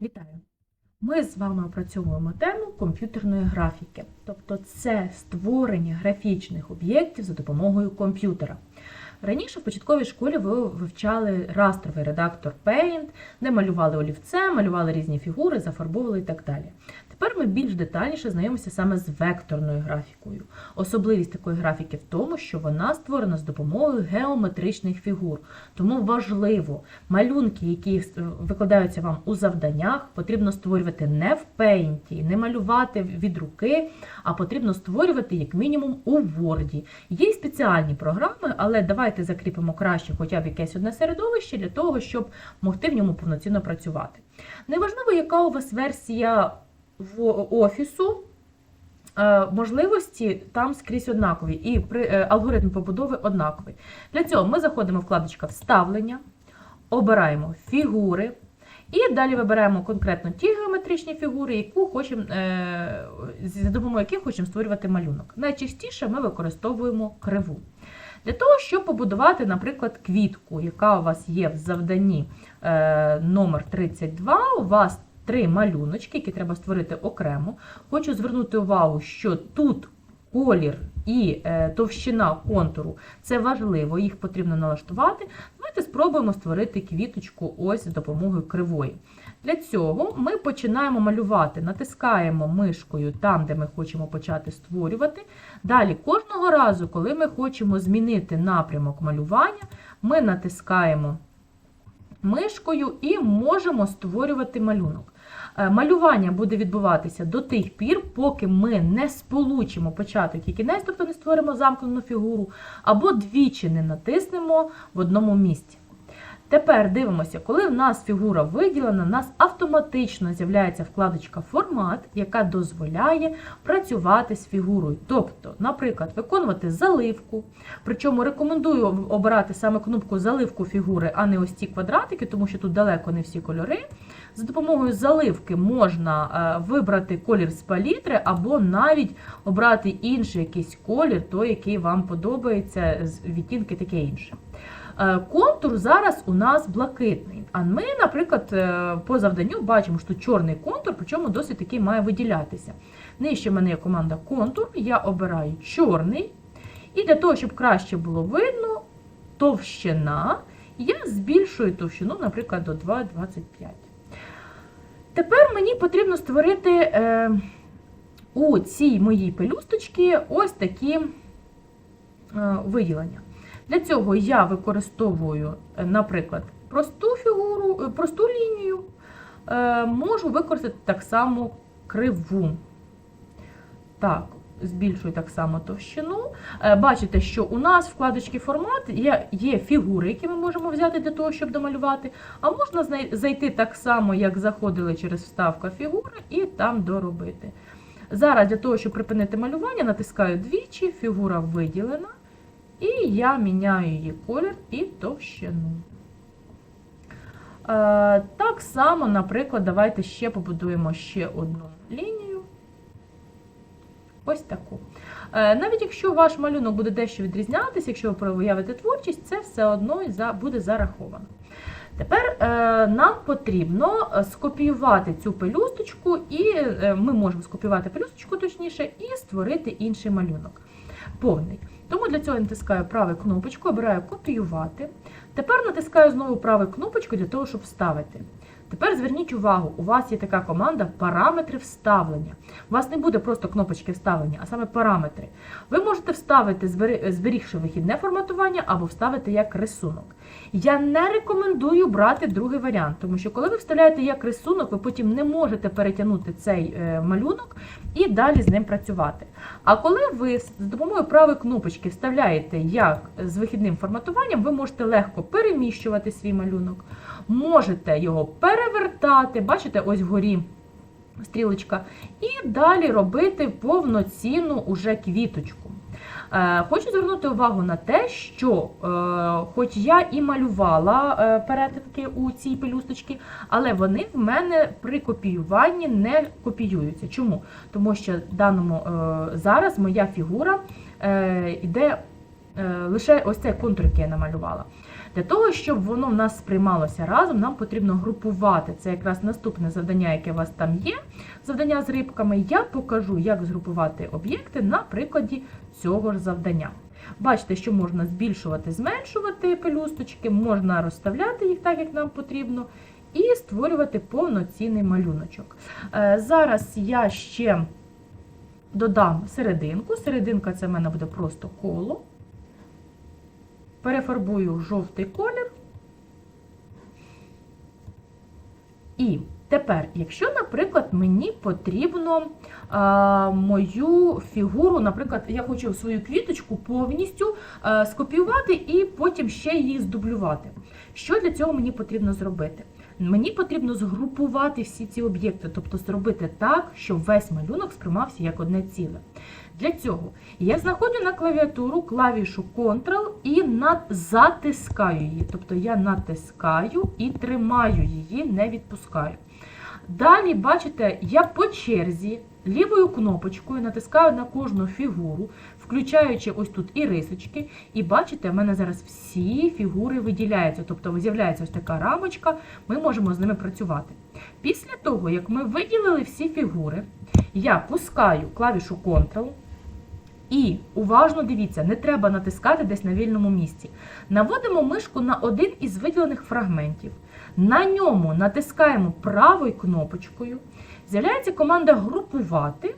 Вітаю! Ми з вами опрацьовуємо тему комп'ютерної графіки, тобто це створення графічних об'єктів за допомогою комп'ютера. Раніше в початковій школі ви вивчали растровий редактор Paint, де малювали олівце, малювали різні фігури, зафарбовували і так далі. Тепер ми більш детальніше знайомимося саме з векторною графікою. Особливість такої графіки в тому, що вона створена з допомогою геометричних фігур. Тому важливо, малюнки, які викладаються вам у завданнях, потрібно створювати не в пейнті, не малювати від руки, а потрібно створювати як мінімум у Word. Є спеціальні програми, але давайте закріпимо краще хоча б якесь одне середовище для того, щоб могти в ньому повноцінно працювати. Неважливо, яка у вас версія в офісу. е, Можливості там скрізь однакові, і е, алгоритм побудови однаковий. Для цього ми заходимо вкладочка Вставлення, обираємо фігури, і далі вибираємо конкретно ті геометричні фігури, яку хочемо, е, за допомогою яких хочемо створювати малюнок. Найчастіше ми використовуємо криву. Для того, щоб побудувати, наприклад, квітку, яка у вас є в завданні номер 32, у вас три малюночки, які треба створити окремо. Хочу звернути увагу, що тут колір і е, товщина контуру це важливо, їх потрібно налаштувати. Давайте спробуємо створити квіточку ось з допомогою кривої. Для цього ми починаємо малювати, натискаємо мишкою там, де ми хочемо почати створювати. Далі, кожного разу, коли ми хочемо змінити напрямок малювання, ми натискаємо мишкою і можемо створювати малюнок. Е, Малювання буде відбуватися до тих пір, поки ми не сполучимо початок і кінець, тобто не створимо замкнену фігуру, або двічі не натиснемо в одному місці. Тепер дивимося, коли в нас фігура виділена, у нас автоматично з'являється вкладочка Формат, яка дозволяє працювати з фігурою. Тобто, наприклад, виконувати заливку. Причому рекомендую обирати саме кнопку заливку фігури, а не ось ці квадратики, тому що тут далеко не всі кольори. За допомогою заливки можна е, вибрати колір з палітри, або навіть обрати інший якийсь колір, той, який вам подобається, відтінки таке інше. Е, Контур зараз у нас блакитний. А ми, наприклад, е, по завданню бачимо, що чорний контур, причому досить такий має виділятися. Нижче в мене є команда контур, я обираю чорний. І для того, щоб краще було видно, товщина, я збільшую товщину, наприклад, до 2,25. Тепер мені потрібно створити е, у цій моїй пелюсточці ось такі е, виділення. Для цього я використовую, е, наприклад, просту фігуру, е, просту лінію, е, можу використати так само криву. Так, збільшую так само товщину. Бачите, що у нас в вкладочці формат є фігури, які ми можемо взяти для того, щоб домалювати. А можна зайти так само, як заходили через вставка фігури, і там доробити. Зараз для того, щоб припинити малювання, натискаю двічі, фігура виділена. І я міняю її колір і товщину. Е, так само, наприклад, давайте ще побудуємо ще одну лінію. Ось таку. Е, навіть якщо ваш малюнок буде дещо відрізнятися, якщо ви проявите творчість, це все одно буде зараховано. Тепер е, нам потрібно скопіювати цю пелюсточку, і ми можемо скопіювати пелюсточку точніше, і створити інший малюнок. Повний. Тому для цього я натискаю праву кнопочку, обираю копіювати. Тепер натискаю знову праву кнопочку для того, щоб вставити. Тепер зверніть увагу, у вас є така команда параметри вставлення. У вас не буде просто кнопочки вставлення, а саме параметри. Ви можете вставити, зберігши вихідне форматування, або вставити як рисунок. Я не рекомендую брати другий варіант, тому що коли ви вставляєте як рисунок, ви потім не можете перетягнути цей е, малюнок і далі з ним працювати. А коли ви з допомогою правої кнопочки вставляєте як з вихідним форматуванням, ви можете легко переміщувати свій малюнок, можете його перевертати, бачите, ось вгорі стрілочка, і далі робити повноцінну уже квіточку. Е, Хочу звернути увагу на те, що е, хоч я і малювала е, перетинки у цій пелюсточці, але вони в мене при копіюванні не копіюються. Чому? Тому що даному зараз моя фігура йде лише ось цей контур, який я намалювала. Для того, щоб воно в нас сприймалося разом, нам потрібно групувати. Це якраз наступне завдання, яке у вас там є. Завдання з рибками. Я покажу, як згрупувати об'єкти на прикладі цього ж завдання. Бачите, що можна збільшувати, зменшувати пелюсточки, можна розставляти їх так, як нам потрібно, і створювати повноцінний малюночок. Е, Зараз я ще додам серединку. Серединка це в мене буде просто коло. Перефарбую в жовтий колір. І тепер, якщо, наприклад, мені потрібно а, мою фігуру, наприклад, я хочу свою квіточку повністю а, скопіювати і потім ще її здублювати. Що для цього мені потрібно зробити? Мені потрібно згрупувати всі ці об'єкти, тобто зробити так, щоб весь малюнок сприймався як одне ціле. Для цього я знаходжу на клавіатуру клавішу Ctrl і затискаю її. Тобто я натискаю і тримаю її, не відпускаю. Далі, бачите, я по черзі лівою кнопочкою натискаю на кожну фігуру, включаючи ось тут і рисочки. І бачите, в мене зараз всі фігури виділяються. Тобто з'являється ось така рамочка, ми можемо з ними працювати. Після того, як ми виділили всі фігури, я пускаю клавішу Ctrl. І уважно дивіться, не треба натискати десь на вільному місці. Наводимо мишку на один із виділених фрагментів. На ньому натискаємо правою кнопочкою. З'являється команда групувати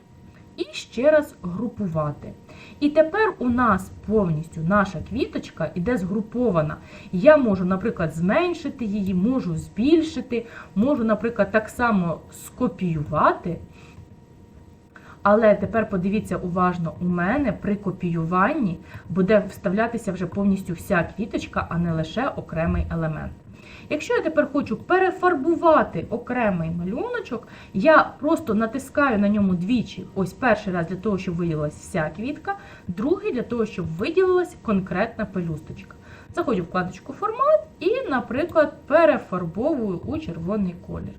і ще раз групувати. І тепер у нас повністю наша квіточка іде згрупована. Я можу, наприклад, зменшити її, можу збільшити, можу, наприклад, так само скопіювати. Але тепер подивіться уважно, у мене при копіюванні буде вставлятися вже повністю вся квіточка, а не лише окремий елемент. Якщо я тепер хочу перефарбувати окремий малюночок, я просто натискаю на ньому двічі. Ось перший раз для того, щоб виділилась вся квітка, другий для того, щоб виділилась конкретна пелюсточка. Заходжу в вкладочку Формат і, наприклад, перефарбовую у червоний колір.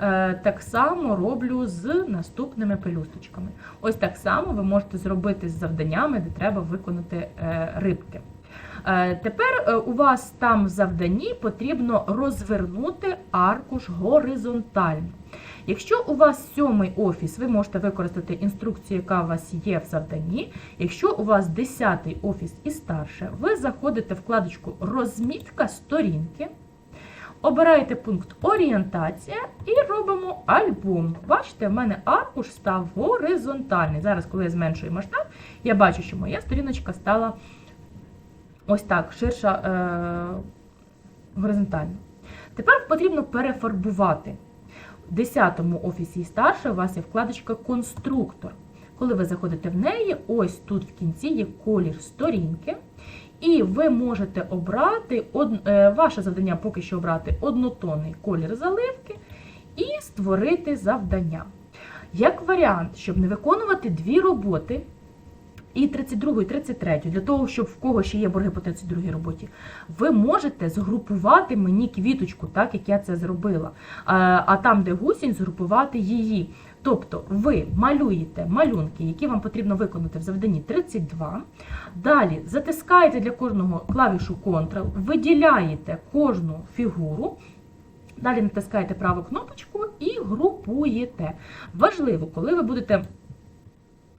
Е, Так само роблю з наступними пелюсточками. Ось так само ви можете зробити з завданнями, де треба виконати е, рибки. Е, Тепер е, у вас там в завданні потрібно розвернути аркуш горизонтально. Якщо у вас сьомий офіс, ви можете використати інструкцію, яка у вас є в завданні. Якщо у вас 10 офіс і старше, ви заходите в вкладочку Розмітка сторінки. Обираєте пункт орієнтація і робимо альбом. Бачите, в мене аркуш став горизонтальний. Зараз, коли я зменшую масштаб, я бачу, що моя сторіночка стала ось так, ширша е- горизонтально. Тепер потрібно перефарбувати. В 10 офісі і старше у вас є вкладочка Конструктор. Коли ви заходите в неї, ось тут в кінці є колір сторінки. І ви можете обрати, е, ваше завдання поки що обрати однотонний колір заливки і створити завдання. Як варіант, щоб не виконувати дві роботи, і 32, і 33, для того, щоб в кого ще є борги по 32 роботі, ви можете згрупувати мені квіточку, так як я це зробила. А там, де гусінь, згрупувати її. Тобто ви малюєте малюнки, які вам потрібно виконати в завданні 32. Далі затискаєте для кожного клавішу Ctrl, виділяєте кожну фігуру. Далі натискаєте праву кнопочку і групуєте. Важливо, коли ви будете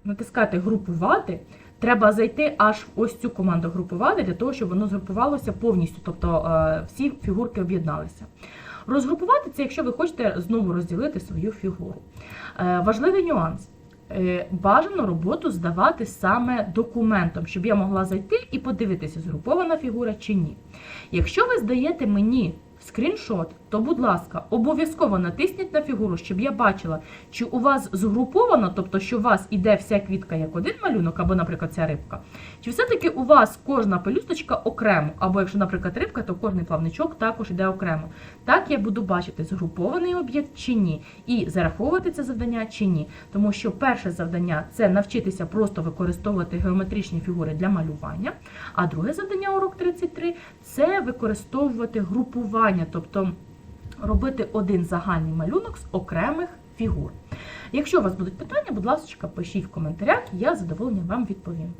натискати групувати, треба зайти аж в ось цю команду групувати, для того, щоб воно згрупувалося повністю, тобто всі фігурки об'єдналися. Розгрупувати це, якщо ви хочете знову розділити свою фігуру. Е, важливий нюанс. Е, бажано роботу здавати саме документом, щоб я могла зайти і подивитися, згрупована фігура чи ні. Якщо ви здаєте мені скріншот, то, будь ласка, обов'язково натисніть на фігуру, щоб я бачила, чи у вас згруповано, тобто, що у вас іде вся квітка як один малюнок, або, наприклад, ця рибка, чи все-таки у вас кожна пелюсточка окремо, або якщо, наприклад, рибка, то кожний плавничок також іде окремо. Так я буду бачити, згрупований об'єкт чи ні, і зараховувати це завдання чи ні. Тому що перше завдання це навчитися просто використовувати геометричні фігури для малювання, а друге завдання урок 33 це використовувати групування, тобто робити один загальний малюнок з окремих фігур. Якщо у вас будуть питання, будь ласка, пишіть в коментарях, я з задоволенням вам відповім.